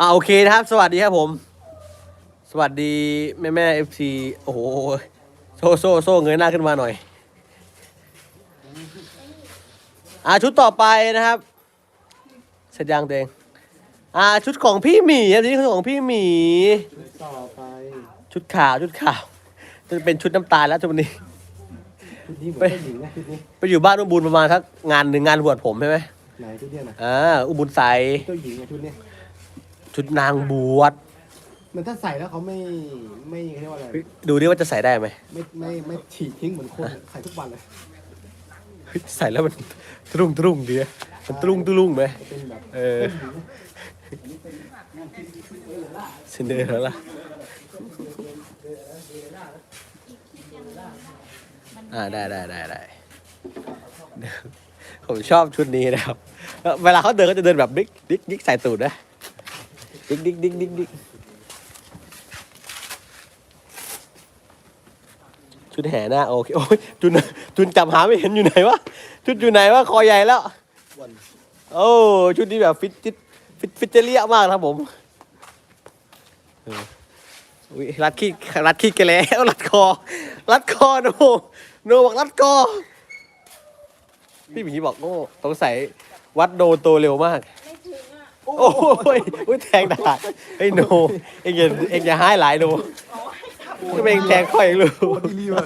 อ่าโอเคนะครับ สวัสดีครับผม สวัสดีแม่แม่เอฟซีโอ้โหโซ่โซ่โซ่เงยหน้าขึ้นมาหน่อย อ่าชุดต่อไปนะครับเสร็จยังตัวเองอ่าชุดของพี่หมีครับนี่คือของพี่หมี ต่อไปชุดขาวชุดขาว จะเป็นชุดน้ำตาลแล้วทุกวันนี้ ชุดนี้เหมือนเจ้าหญิงนะชุดนี้ไปอยู่บ้านอุ้มบุญประมาณสักงานหนึ่งงานบวชผมใช่ไหมไหนชุดเนี้ยนะอ่าอุ้มบุญใส่เจ้าหญิงอะชุดเนี้ย ชุดนางบวชมันถ้าใส่แล้วเขาไม่ไม่เขาเรียกว่าอะไร ดูดิว่าจะใส่ได้ไหมไม่ไม่ไม่ฉีกทิ้งเหมือนคนใส่ทุกวันเลยเฮ้ยใส่แล้วมันตรุ่งตรุ่งดีนะมันตรุ่งตรุ่งไหมเป็นแบบเออซินเดอเรลล่าอ่าได้ได้ได้ได้ผมชอบชุดนี้นะครับเอ่อเวลาเขาเดินเขาจะเดินแบบดิ๊กดิ๊กดิ๊กใส่ตูดนะ ดิ๊กดิ๊กดิ๊กดิ๊กดิ๊กชุดแห่หน้าโอเคโอ้ยจุนจุนจำหาไม่เห็นอยู่ไหนวะชุดอยู่ไหนวะคอใหญ่แล้วโอ้ชุดนี้แบบฟิตฟิตฟิตเจเรียมากครับผมอุ้ยรัดขี้รัดขี้แกแล้วรัดคอ รัดคอโนโนบอกรัดคอพี่หมีบอกโอ้สงสัยวัดโดนโตเร็วมาก โอ้ยอุ้ยแทงดาดไอ้ยโนเอ็งอย่าเอ็งอย่าให้หลายโนก็เป็นแทงค่อยเองลูกโอ้ดีรีว่ะ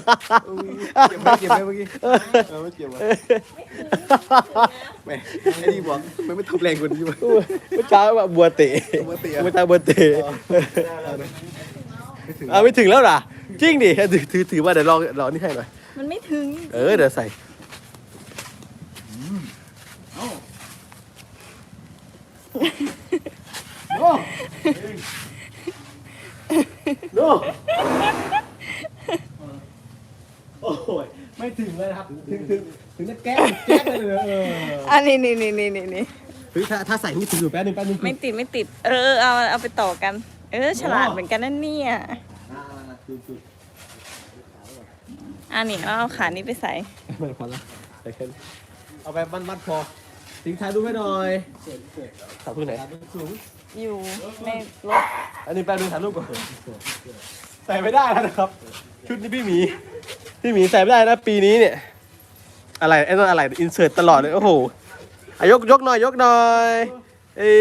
เก็บไว้เก็บไว้เมื่อกี้เออไม่เก็บไว้แหม่ไอ้นี่บอกมันไม่ทำแรงกว่านี้วะ เมื่อเช้าแบบบัวเตะบัวเตะ เมื่อเช้าบัวเตะไม่ถึงอ่าไม่ถึงแล้วเหรอจริงดิถือถือถือมาเดี๋ยวลองลองนี่ให้หน่อยมันไม่ถึง เออเดี๋ยวใส่ โน่โน่โอ้ยไม่ถึงเลยนะครับ ถึงถึงถึงจะแก้แก้เลยเอออันนี้นี่นี่นี่นี่นี่เฮ้ยถ้าถ้าใส่นี่ถึงอยู่แป๊บนึงแป๊บนึงไม่ติดไม่ติด เออเอาเอาไปต่อกัน เออฉลาดเหมือนกันนั่นเนี่ยอ่าจุดจุดอันนี้เราเอาขานี้ไปใส่ไม่พอละใส่แค่นี้เอาไปบันบันพอ ทิ้งท้ายดูให้หน่อยถ่ายรูปไหน อยู่ในรถอันนี้แป๊บนึงถ่ายรูปก่อนใส่ไม่ได้แล้วนะครับ ชุดนี้พี่หมี พี่หมีใส่ไม่ได้นะปีนี้เนี่ย อะไรไอ้นั่นอะไรอินเสิร์ตตลอดเลย โอ้โหอะยกยกหน่อยยกหน่อยเอ้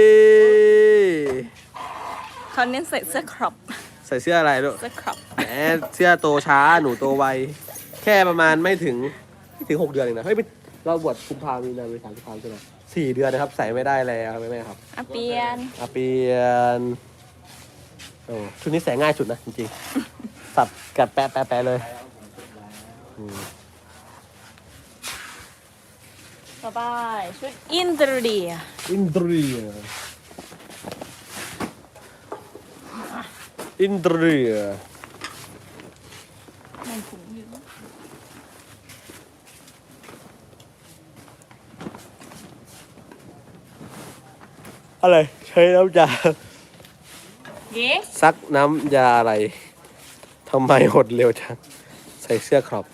ยเขาเน้นใส่เสื้อครอปใส่เสื้ออะไรลูกเสื้อครอปแหมเสื้อโตช้าหนูโตไว แค่ประมาณไม่ถึงไม่ถึงหกเดือนเองนะเฮ้ยไม่เราบวชกุมภามีนาเมษากุมภาใช่ไหม สี่เดือนนะครับ ใส่ไม่ได้แล้วแม่ๆครับอาเปียนอาเปลี่ยนโอ้ชุดนี้ใส่ง่ายสุดนะจริงๆ สับกัดแปะแปะแปะเลยอืมต่อไปชุดอินเตอร์เดียอินเดียอินเดีย อะไรใช้น้ำยาเย้ซักน้ำยาอะไรทำไมหดเร็วจังใส่เสื้อครอบ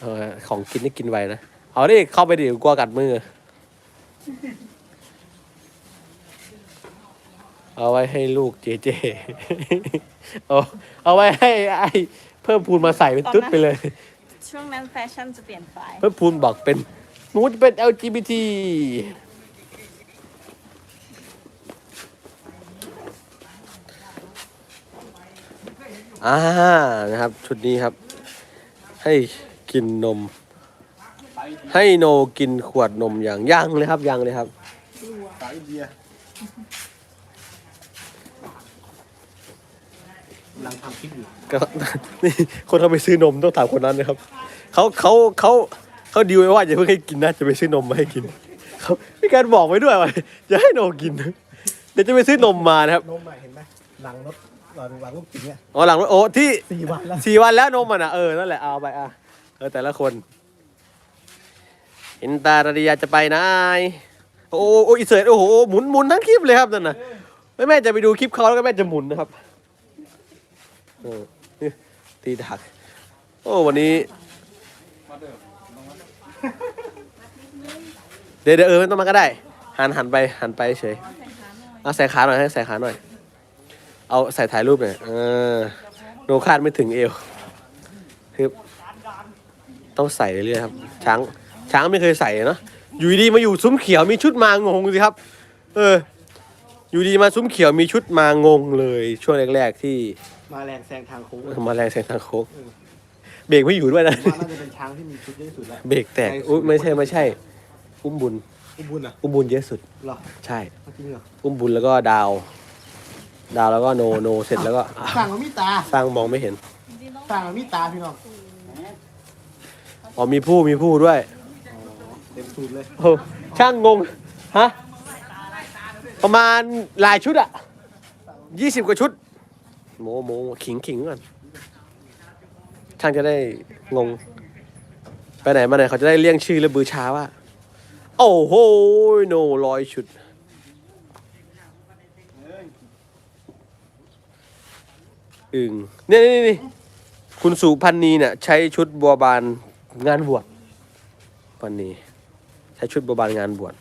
เออของกินนี่กินไวนะ เอาดิเข้าไปดิกลัวกัดมือ เอาไว้ให้ลูกเจเจเอาเอาไว้ให้ไอ้เพิ่มพูนมาใส่เป็นตุ๊ดไปเลย ช่วงนั้นแฟชั่นจะเปลี่ยนไป เพิ่มพูนบอกเป็นหนูจะเป็น LGBT อ่านะครับ ชุดนี้ครับ ให้กินนม ให้โนกินขวดนมอย่างยังเลยครับยังเลยครับสายอินเดียกำลังทำคลิปอยู่ก็นี่คนเขาไปซื้อนมต้องถามคนนั้นนะครับเขาเขาเขาเขาดีลไว้ว่าอย่าเพิ่งให้กินนะ จะไปซื้อนมมาให้กินเขามีการบอกไว้ด้วยว่าอย่าให้โนกินนะเดี๋ยวจะไปซื้อนมมานะครับนมอะเห็นไหมหลังรถ หลังหลังรถจริงเนี่ยอ๋อหลังว่าโอ้ที่สี่วันแล้วสี่วันแล้วนมอะนะเออนั่นแหละเอาไปอะเออแต่ละคนอินตาราดียาจะไปไหนโอ้โหโอ้อิเสิร์ตโอ้โหหมุนหมุนทั้งคลิปเลยครับนั่นน่ะแม่แม่จะไปดูคลิปเขาแล้วก็แม่จะหมุนนะครับเออนี่ตีดักโอ้วันนี้เดี๋ยวเดี๋ยวเออไม่ต้องมาก็ได้ หันหันไปหันไปเฉยเอาใส่ขาหน่อยให้ใส่ขาหน่อย เอาใส่ถ่ายรูปหน่อยเออโนคาดไม่ถึงเอวคือต้องใส่เรื่อยๆครับ ช้างช้างไม่เคยใส่เนอะอยู่ดีๆมาอยู่ซุ้มเขียวมีชุดมางงสิครับ เออ อยู่ดีมาซุ้มเขียวมีชุดมางงเลย ช่วงแรกๆที่มาแรงแซงทางโค้งมาแรงแซงทางโค้งเบรกไม่อยู่ด้วยนะว่าน่าจะเป็นช้างที่มีชุดเยอะที่สุดแล้วเบรกแตกอุ้ยไม่ใช่ไม่ใช่ อุ้มบุญ อุ้มบุญอะอุ้มบุญเยอะสุดเหรอใช่จริงเหรออุ้มบุญแล้วก็ดาว ดาวแล้วก็โนโนเสร็จแล้วก็อะสั่งมามีตา สร้างมองไม่เห็นสั่งมามีตาพี่น้องอ๋อมีผู้มีผู้ด้วยอ๋อเต็มสูตรเลยโอ้ช่างงงฮะประมาณหลายชุดอะยี่สิบกว่าชุดโมโมขิงขิงก่อนช่างจะได้งง ไปไหนมาไหนเขาจะได้เรียกชื่อและบือชาว่า โอ้โหโนร้อยชุด อึงเนี่ยนี่นี่คุณสุพันนีเนี่ยใช้ชุดบัวบานงานบวชพันนีใช้ชุดบัวบานงานบวช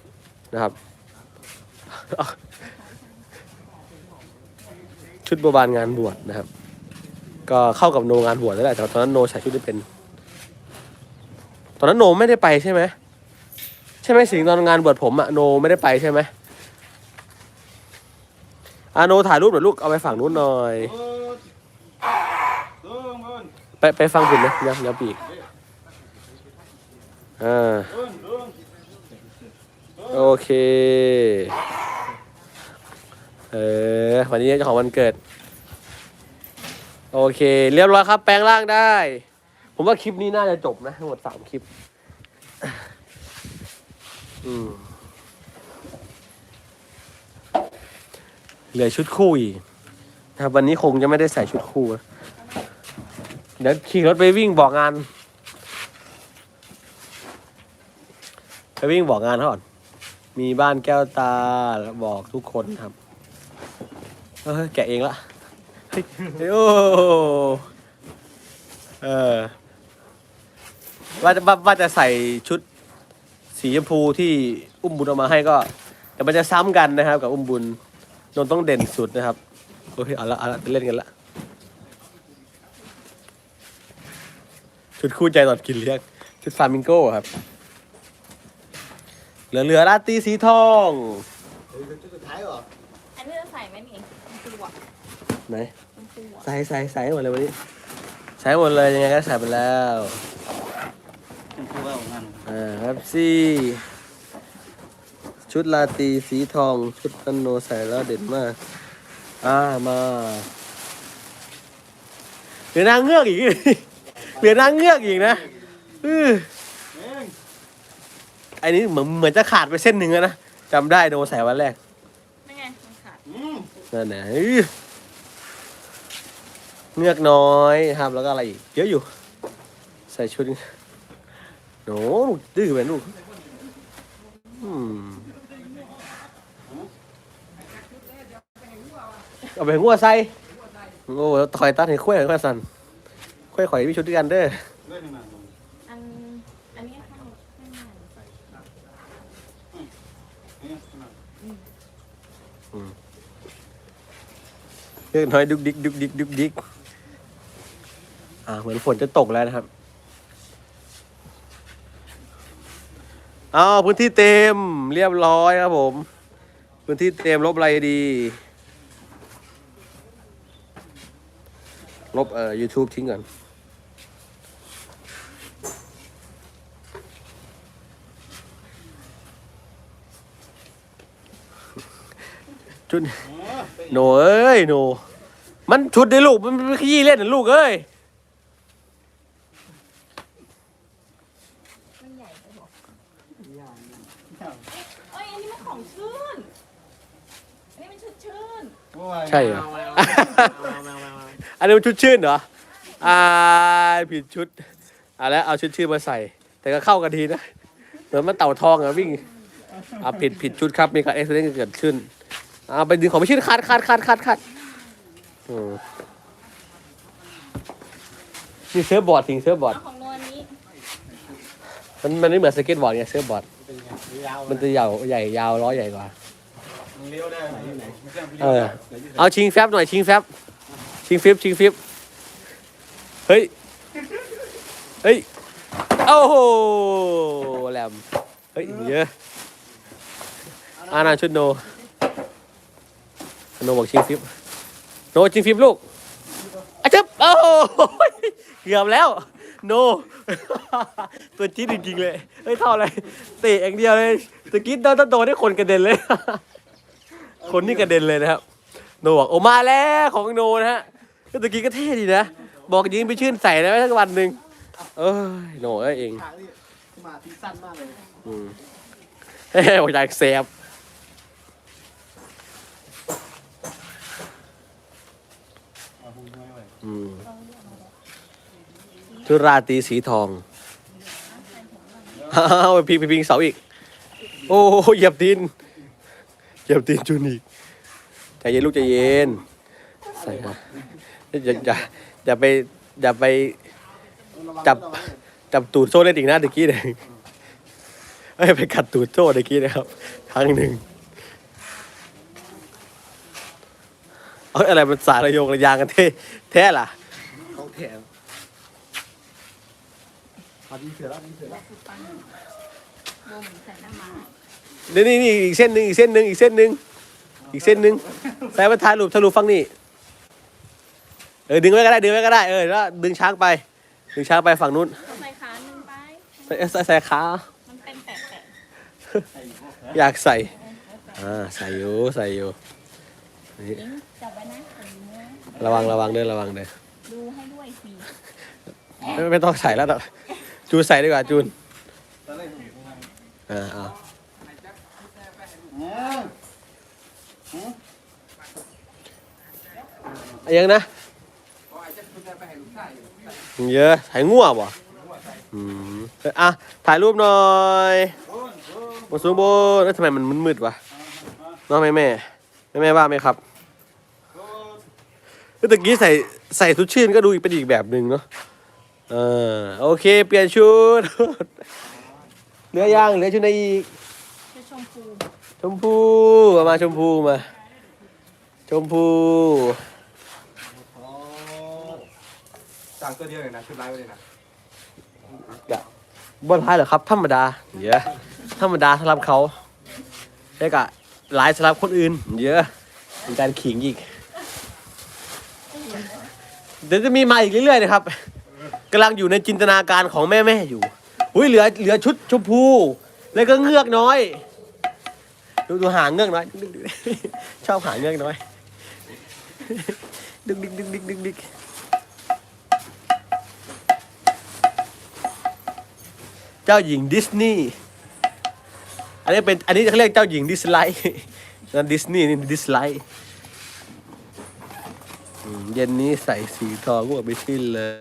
นะครับ ชุดบัวบานงานบวชนะครับ ก็เข้ากับโนงานบวชแล้แหละแต่ตอนนั้นโนใส่ชุดไม่เป็น ตอนนั้นโนไม่ได้ไปใช่ไหมใช่ไหมสิงตอนงานบวชผมอะโนไม่ได้ไปใช่ไหมอาโนถ่ายรูปหน่อยลูกเอาไปฝั่งนู้นหน่อย ไปไปฟังคุณนะเดี๋ยวเดี๋ยวปีกอ่าโอเค เออวันนี้เจ้าของวันเกิด โอเค เรียบร้อยครับ แปลงร่างได้ ผมว่าคลิปนี้น่าจะจบนะทั้งหมดสามคลิป อืมเหลือชุดคู่อีกนะครับวันนี้คงจะไม่ได้ใส่ชุดคู่นะ เดี๋ยวขี่รถไปวิ่งบอกงาน ไปวิ่งบอกงานเขาก่อนมีบ้านแก้วตาบอกทุกคนครับ เออแกะเองละเฮ้ยโอ้เออว่าจะว่าจะใส่ชุดสีชมพูที่อุ้มบุญเอามาให้ก็แต่มันจะซ้ำกันนะครับ กับอุ้มบุญนนต้องเด่นสุดนะครับโอเคเอาละเอาละไปเล่นกันละ ชุดคู่ใจตอนกินเลี้ยงชุดฟลามิงโก้ครับ เหลือเหลือราตรีสีทองเฮ้ยชุดสุดท้ายเหรอ อันนี้จะใส่ไหมนี่มันคือวะไหนมันคือวะใส่ใส่ใส่ให้หมดเลยวันนี้ ใส่หมดเลยยังไงก็ใส่ไปแล้วเป็นคู่แล้วงานอ่าครับซี่ชุดลาตรีสีทอง ชุดนันโนใส่แล้วเด็ดมาก อ่ามาเหลือนางเงือกอีก เหลือนางเงือกอีกนะอื้อไอ้นี้เหมือนเหมือนจะขาดไปเส้นหนึ่งอะนะจำได้โนใส่วันแรกไม่ไงมันขาดนั่นนะอื้อเงือกน้อยครับแล้วก็อะไรอีกเยอะอยู่ ใส่ชุดโน้ลูกดื้อเป็นลูกอืมเอาไปงัวใส่โอ้ถอยตัดให้คุ้ยให้ค่อยสั่น คุ้ยข่อยมีชุดด้วยกันเด้ออันอันนี้ข้างข้างหน้าเงือกน้อยดุกดิกดุกดิกดุกดิกอ่าเหมือนฝนจะตกแล้วนะครับเอาพื้นที่เต็มเรียบร้อยครับผม พื้นที่เต็มลบอะไรดี ลบเอ่อ YouTube ทิ้งก่อน ชุดโหนเอ้ยโหนมันชุดในลูก มันเป็นขี้เล่นนะลูกเอ้ยมันใหญ่ไปบอกเอ้ยอันนี้มันของชื่น อันนี้มันชุดชื่น ใช่เหรอ อันนี้มันชุดชื่นเหรออ่าผิดชุดอะแล้วเอาชุดชื่นมาใส่ แต่ก็เข้ากันทีนะ เหมือนมันเต่าทองอะวิ่งอะผิดผิดชุดครับมีการเอ็กซ์เรนเกิดขึ้น อ่าไปดึงของไม่ชื่นคัดคัดคัดคัดคัดอืมนี่เซิร์ฟบอร์ดสิงเซิร์ฟบอร์ดเอาของนวลนี้มันมันไม่เหมือนสเก็ตบอร์ดไงเซิร์ฟบอร์ดยาวมันจะยาวใหญ่ยาวล้อใหญ่กว่ามเลี้ยวได้ไหนไหนเออ เอาชิงแฟบหน่อยชิงแฟบชิงฟิปชิงฟิปเฮ้ย เฮ้ย โอ้โหแหลม เฮ้ยเยอะอานาชุดโน โนบอกชิงฟิปโนชิงฟิปลูกอาจับโอ้โหเกือบแล้ว โน ตัวจี๊ดจริงๆเลยเฮ้ยเท่าอะไรเตะอย่างเดียวเลยตะกี้โดนโดนให้คนกระเด็นเลย คนนี่กระเด็นเลยนะครับ โนบอกโอมาแล้วของโนนะฮะก็ตะกี้ก็เท่ดีนะ บอกยิงไปชื่นใส่นะไว้สักวันหนึ่งเอ้ยโนเอ้ยเองทางนี่มาที่สั้นมากเลยอืมเฮ้ยบอกอยากแสบเอาพุ่งไม่ไหว อืม ชุดราตรีสีทองอ้าวพิงพิงเสาอีก โอ้โหเหยียบตีนเหยียบตีนจุนอีกใจเย็นลูกใจเย็นใส่ครับอย่าอย่าอย่าไปอย่าไปจับจับตูดโซ่เล่นอีกนะตะกี้เนี่ยเอ้ยไปกัดตูดโซ่ตะกี้นะครับครั้งหนึ่ง เอ้ยอะไรมันสายระโยงระยางกันเท่แท้ล่ะเขาแถมพอดีเสือแล้วดีเสือแล้วบ่มใส่น้ำมันเดี๋ยวนี่นี่อีกเส้นหนึ่งอีกเส้นหนึ่งอีกเส้นหนึ่งอีกเส้นหนึ่งใส่มาถ่ายรูปถ่ายรูปฟังนี่เออดึงไว้ก็ได้ดึงไว้ก็ได้เออแล้วดึงช้างไป ดึงช้างไปฝั่งนู้นใส่ขาหนึ่งไป ใส่ใส่ใส่ขามันเป็นแปะอยากใส่อ่าใส่อยู่ใส่อยู่ นี่ๆนิ้งจับไว้นะใส่มือระวังระวังเด้อระวังเด้อดูให้ด้วยสิไม่ไม่ต้องใส่แล้วต่อจูนใส่ดีกว่าจูนตอนแรกผมอ่าเอาอืมเอายังนะเยอะถ่ายง่วงบ่อืมเอ้ยอะถ่ายรูปหน่อยบนสูงบนแล้วทำไมมันมืดๆวะน้องแม่แม่แม่แม่ว่าไหมครับ เมื่อตะกี้ใส่ใส่ชุดชื่นก็ดูอีกเป็นอีกแบบหนึ่งเนาะเออโอเค เปลี่ยนชุดเหลือย่างเหลือชุดไหนอีกจะชมพูชมพูเอามาชมพูมา ชมพูอ๋อสั่งตัวเดียวเลยนะชุดไลฟ์ไว้เลยนะบอลพายเหรอครับ ธรรมดาเยอะธรรมดาสำหรับเขาใช่กะหลายสำหรับคนอื่น เยอะเป็นการขิงอีก เดี๋ยวจะมีมาอีกเรื่อยๆนะครับกำลังอยู่ในจินตนาการของแม่ๆอยู่อุ้ยเหลือเหลือชุดชมพู แล้วก็เงือกน้อย ดูดูหางเงือกน้อยดึกๆๆชอบหางเงือกน้อยดึกดึกดึกดึกดึกดึกเจ้าหญิงดิสนีย์อันนี้เป็นอันนี้เขาเรียกเจ้าหญิงดิสไลท์นั่นดิสนีย์นี่ดิสไลท์ เย็นนี้ใส่สีทองก็ไม่สิ้นเลย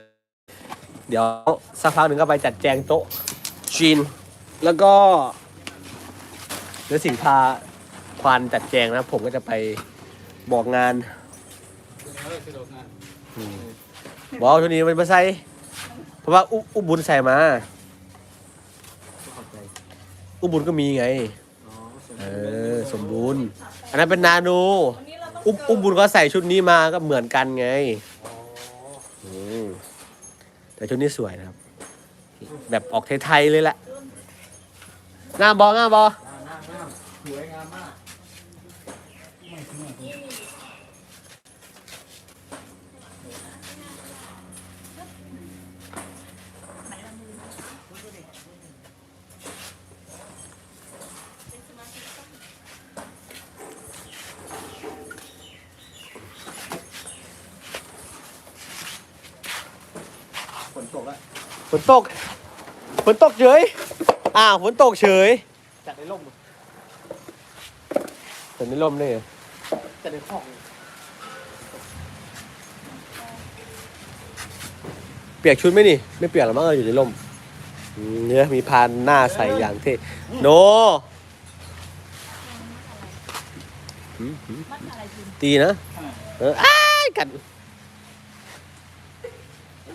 เดี๋ยวสักพักหนึ่งก็ไปจัดแจงโต๊ะจีน แล้วก็เดี๋ยวสิงพาควานจัดแจงนะ ผมก็จะไปบอกงานบอกเอาตัวนี้มันมาใส่ เพราะว่าอุอุบุญใส่มา อุบุญก็มีไง เออ สมบูรณ์ อันนั้นเป็นนาโน วันนี้เราต้องอุบอุบบุญก็ใส่ชุดนี้มาก็เหมือนกันไงมแต่ชุดนี้สวยนะครับ แบบออกไทยๆเลยแหละงามบองามบอ สวยงามมาก ฝนตกแล้ว ฝ นตก ฝนตกเฉย อ้าวฝนตกเฉย จัดในร่มฝนไม่ล่มได้ไงจัดในห้อง เปียกชุดไหมนี่ ไม่เปียกหรอกมั้งเราอยู่ในร่มเนี่ยมีพานหน้าใส่อย่างเท่ โนตีนะเอออ้กัด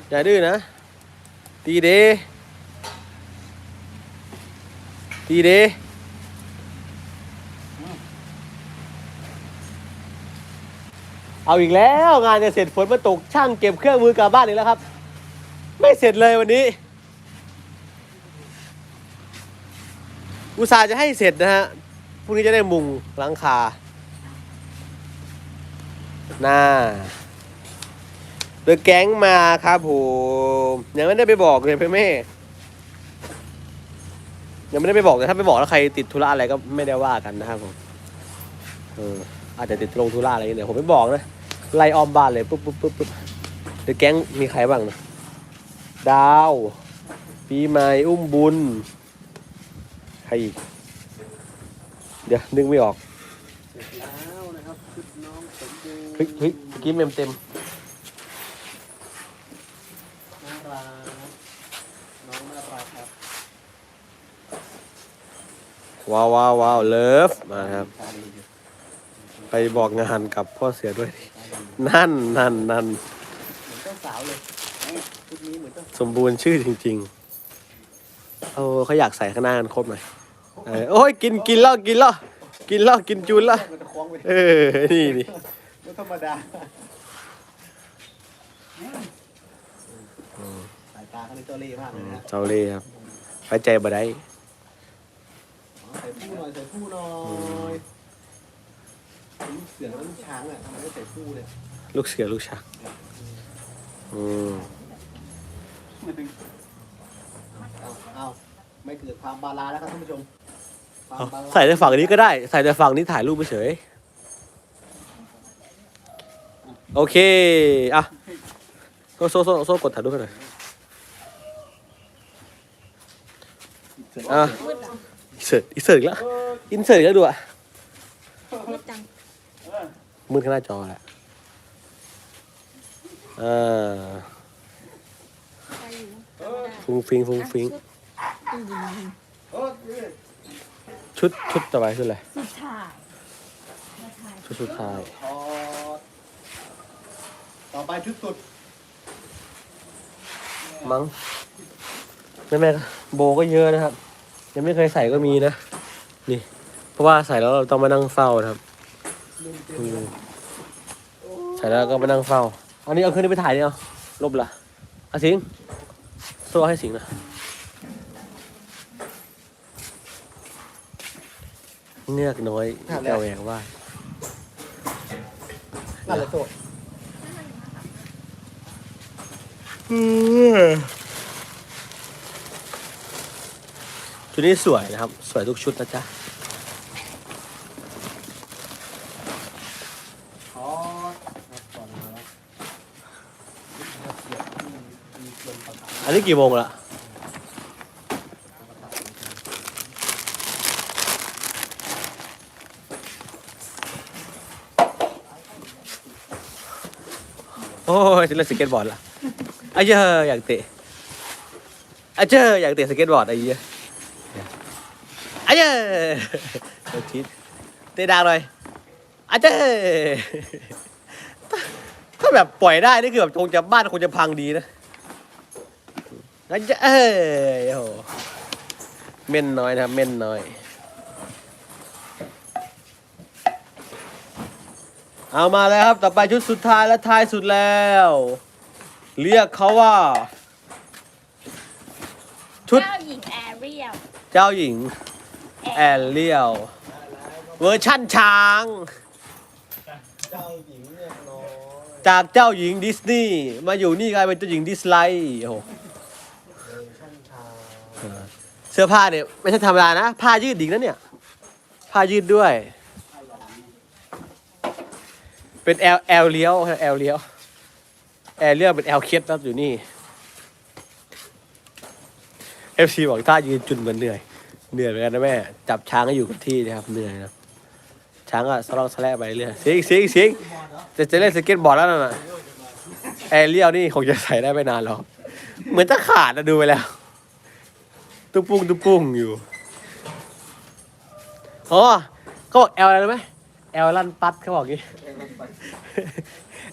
อย่าดื้อนะ ตีเดตีเดเอาอีกแล้วงานจะเสร็จฝนมาตกช่างเก็บเครื่องมือกลับบ้านอีกแล้วครับ ไม่เสร็จเลยวันนี้ อุตส่าห์จะให้เสร็จนะฮะพรุ่งนี้จะได้มุงหลังคาหน้า เดอะแก๊งมาครับผมยังไม่ได้ไปบอกเลยพี่แม่ยังไม่ได้ไปบอกแต่ถ้าไปบอกแล้วใครติดธุระอะไรก็ไม่ได้ว่ากันนะครับผมเอออาจจะติดลงธุระอะไรอย่างเงี้ยผมไม่บอกนะไล่ออมบ้านเลยปุ๊บปุ๊บปุ๊บปุ๊บเดอะแก๊งมีใครบ้างนะดาว ปีใหม่อุ้มบุญใครอีกเดี๋ยวนึกไม่ออกแล้วนะครับชุดน้องสมบูรณ์เฮ้ยเฮ้ยเมื่อกี้เมมเต็ม น่ารักน้องน่ารักครับ ว้าวว้าวว้าวเลิฟมาครับ ไปบอกงานกับพ่อเสือด้วยดินั่นนั่นนั่นเหมือนเจ้าสาวเลยชุดนี้เหมือนเจ้าสมบูรณ์ชื่อจริงๆโอ้เขาอยากใส่ข้างหน้ากันครบหน่อยเออโอ้ยกินกินแล้วกินแล้วกินแล้วกินจูนแล้วมันจะคล้องไปเออนี่นี่ไม่ธรรมดาสายตาเขาในเจ้าเล่ห์มากเลยนะเจ้าเล่ห์ครับไปใจบ่ได้ ใส่ผู้หน่อยใส่ผู้หน่อยลูกเสือแล้วลูกช้างอะทำไมไม่ใส่ผู้เลยลูกเสือลูกชักอืมเอาเอาไม่เกิดความบาลานซ์แล้วครับท่านผู้ชมความเอาบาลานซ์ใส่แต่ฝั่งนี้ก็ได้ ใส่แต่ฝั่งนี้ถ่ายรูปไปเฉยโอเค อะโซ่โซ่โซ่โซ่กดถ่ายรูปให้หน่อยอะ มืดอะอิน เสิร์ตอินเสิร์ตอีกแล้วอินเสิร์ตอีกแล้วดูอะมืดจังมืดข้างหน้าจอแหละอ่าไปอยู่ฟุ้งฟิงฟุ้งฟิงอืมชุดชุดต่อไปชุดอะไรสุดท้ายมาถ่ายชุดสุดท้ายถอดต่อไปชุดสุดมั้งแม่แม่โบก็เยอะนะครับ ยังไม่เคยใส่ก็มีนะ นี่ เพราะว่าใส่แล้วเราต้องมานั่งเฝ้านะครับอืมใส่แล้วก็มานั่งเฝ้าเอานี้เอาขึ้นนี้ไปถ่ายดิเอาลบละเอาสิงโซ่ให้สิงนะเงือกน้อยแกวแหวกว่านั่นแหละโซ่ ชุดนี้สวยนะครับ สวยทุกชุดนะจ๊ะอันนี้กี่โมงละโอ้ยจะเล่นสเก็ตบอร์ดละอ้เจ้าอยากเตะอ้เจ้าอยากเตะสเก็ตบอร์ดไอ้เหี้ย ไอ้เจ้าโอ้ชิดเตะดังหน่อยไอ้เจ้าถ้าแบบปล่อยได้นี่คือแบบคงจะบ้านคงจะพังดีนะอาจจะเอ้ยโอ้โหเม่นน้อยนะครับเม่นน้อยเอามาแล้วครับ ต่อไปชุดสุดท้ายและท้ายสุดแล้ว เรียกเขาว่า ชุด เจ้าหญิงแอเรียลเจ้าหญิง แอลเลียวเวอร์ชั่นช้างเจ้าหญิงเนี่ยน้อยจากเจ้าหญิงดิสนีย์มาอยู่นี่กลายเป็นเจ้าหญิงดิสไลท์โอ้โหเสื้อผ้าเนี่ยไม่ใช่ธรรมดานะ ผ้ายืดอีกนะเนี่ย ผ้ายืดด้วย เป็นแอลแอลเลี้ยวแอลเลี้ยวแอลเลี้ยวเป็นแอลเคสครับอยู่นี่เอฟซีบอกท่ายืนจุนเหมือนเหนื่อย เหนื่อยเหมือนกันนะแม่ จับช้างให้อยู่กับที่นะครับเหนื่อยนะช้างก็สลองสแลไปเรื่อยเสียงเสียงเสียงจะจะเล่นสเก็ตบอร์ดแล้วน่ะแอลเลี้ยวนี่คงจะใส่ได้ไม่นานหรอกเหมือนจะขาดนะดูไปแล้ว ตุ้ปุ้งตุ้ปุ้งอยู่อ๋อเขาบอกแอลอะไรรู้ไหมแอลลันปัดเขาบอกงี้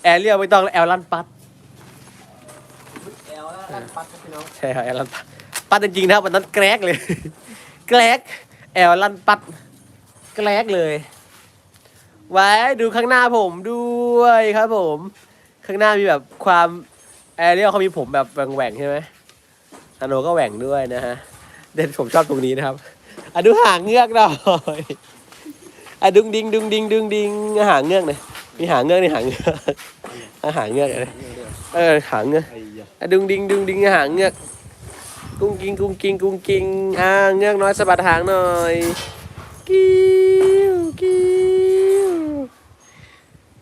แอลเรียกไม่ต้องแอลลันปัดแอลแล้วกันปัดครับพี่น้องใช่ครับแอลลันปัดปัดจริงๆนะครับวันนั้นแกรกเลย แกรกแอลลันปัดแกรกเลย ไว้ดูข้างหน้าผมด้วยครับผม ข้างหน้ามีแบบความแอเรียลเขามีผมแบบแหว่งๆใช่ไหมอโนก็แหว่งด้วยนะฮะ เด่นผมชอบตรงนี้นะครับอะดูหางเงือกหน่อยอะดุงดิงดุงดิงดุงดิงหางเงือกหน่อยมีหางเงือกในหางเงือกหางเงือกเลยเออหางเงือกอะอะดุงดิงดุงดิงหางเงือก กุ้งกิงกุ้งกิงกุ้งกิงอ่าเงือกน้อยสะบัดหางหน่อยกิ้วกิ้ว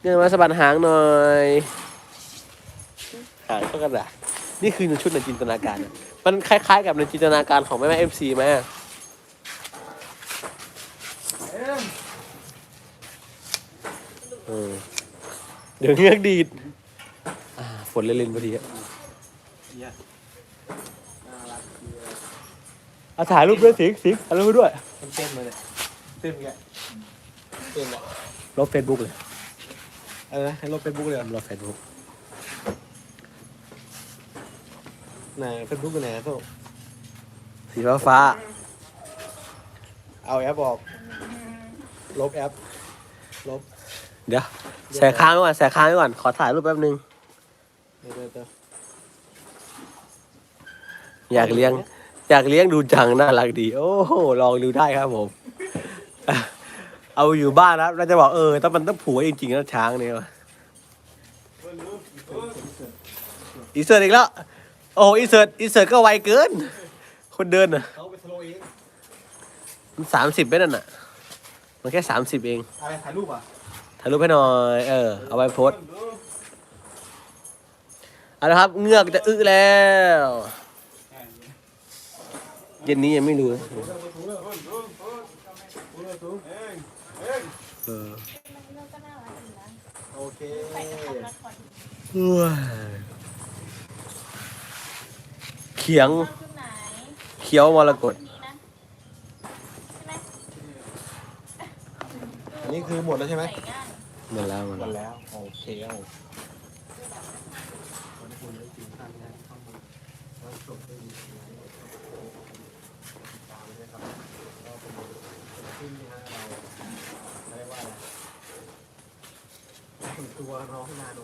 เงือกน้อยสะบัดหางหน่อยหางก็กระดาษนี่คือชุดในจินตนาการอะมันคล้าย ๆ กับในจินตนาการของแม่แม่เอฟซีไหมอะเออเดี๋ยวเงือกดีดอ่าฝนเล่นๆพอดีอะเนี่ยน่ารักดีเลย เอาถ่ายรูปด้วยสิงสิงถ่ายรูปด้วยมันเต้นมาเนี่ยเต้นแกเต้นแหละลบเฟซบุ๊กเลยเออให้ลบเฟซบุ๊กเลยเหรอลบเฟซบุ๊กไหนเฟซบุ๊กอยู่ไหนโซ่สีฟ้าฟ้าเอาแอปออก ลบแอป ลบเดี๋ยวแสกค้างไว้ก่อนแสกค้างไว้ก่อนขอถ่ายรูปแป๊บนึง เดี๋ยวเดี๋ยวเดี๋ยวอยากเลี้ยง อยากเลี้ยงดูจังน่ารักดี โอ้โหลองดูได้ครับผม เอาอยู่บ้านนะเราจะบอกเออต้องมันต้องผูกไว้จริงๆนะช้างเนี่ยวะอีเสิร์ตอีกแล้วโอ้อีเสิร์ตอีเสิร์ตก็ไวเกิน คนเดินอะเขาไปสโลว์เองมันสามสิบไปนั่นอะ มันแค่สามสิบเองอะไรถ่ายรูปอะถ่ายรูปให้หน่อยเออเอาไปโพสต์เอาละครับเงือกจะอึแล้ว เย็นนี้ยังไม่รู้นะเออมันก็น่ารักอยู่นะโอเคใส่กระเป๋าละครว้ายเขียงชอบชุดไหนเขียวมรกตนี้นะใช่ไหมอันนี้คือหมดแล้วใช่ไหมใส่ง่ายหมดแล้วหมดหมแล้ว ดแล้ว โอเคครับผม ตัวน้องนาโน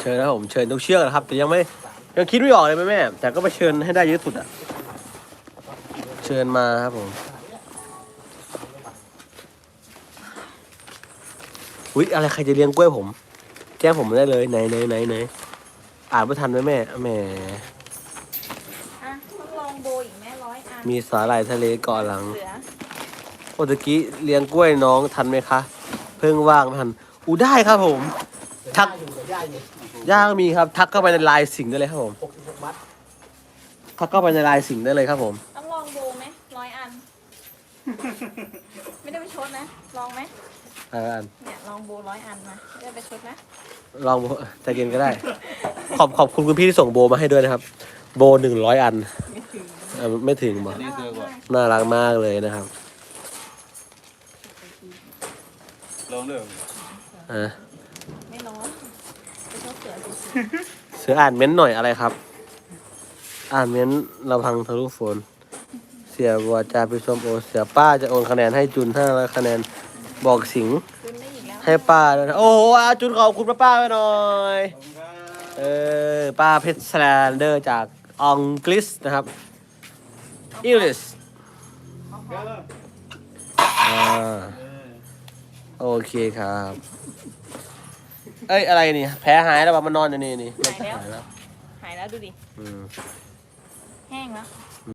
เชิญนะผมเชิญทุกเชือกนะครับ แต่ยังไม่ยังคิดไม่ออกเลยแม่แม่แต่ก็ไปเชิญให้ได้เยอะสุดอะ เชิญมาครับผมอุ๊ยอะไรใครจะเลี้ยงกล้วยผม แจ้งผมได้เลยไหนไหนไหนไหนอ่านไม่ทันไหมแม่แหม อะต้องลองโบอีกไหมร้อยอัน มีสาหร่ายทะเลเกาะหลังเสือโอตะกี้เลี้ยงกล้วยน้องทันไหมคะ เพิ่งว่างไม่ทันอู้ได้ครับผม ทักอยู่กับย่าอยู่ย่าก็มีครับ ทักเข้าไปในไลน์สิงได้เลยครับผมหกสิบหกมัดทักเข้าไปในไลน์สิงได้เลยครับผม ต้องลองโบไหมร้อยอัน ไม่ได้ไปชดนะ ลองไหมอ่าเนี่ยลองโบร้อยอันมาไม่ได้ไปชดนะ ลองใจเย็นก็ได้ ขอบขอบคุณคุณพี่ที่ส่งโบมาให้ด้วยนะครับ โบหนึ่งร้อยอันไม่ถึง เอ่อไม่ถึงบอกนี่คือก่อนน่ารักมากเลยนะครับลองเริ่มอ่าไม่ร้อนไปชดเสือดูสิเสืออ่านเม้นต์หน่อยอะไรครับ อ่านเม้นต์เราพังทะลุฝน เสียบัวจาไปชมโอ เสียป้าจะโอนคะแนนให้จุนห้าร้อยคะแนนบอกสิงห์คืนได้อีกแล้วให้ป้าด้วยนะโอ้โหอาจุนขอบคุณป้าป้าไว้หน่อย เออป้าเพชรแลนเดอร์จากอังกฤษนะครับ อิงลิสอ่าโอเคครับ เอ้ย อะไรนี่ แผลหายแล้วป่ะมันนอนอยู่นี่นี่หายแล้ว หายแล้วหายแล้วดูดิ อืม แห้งแล้ว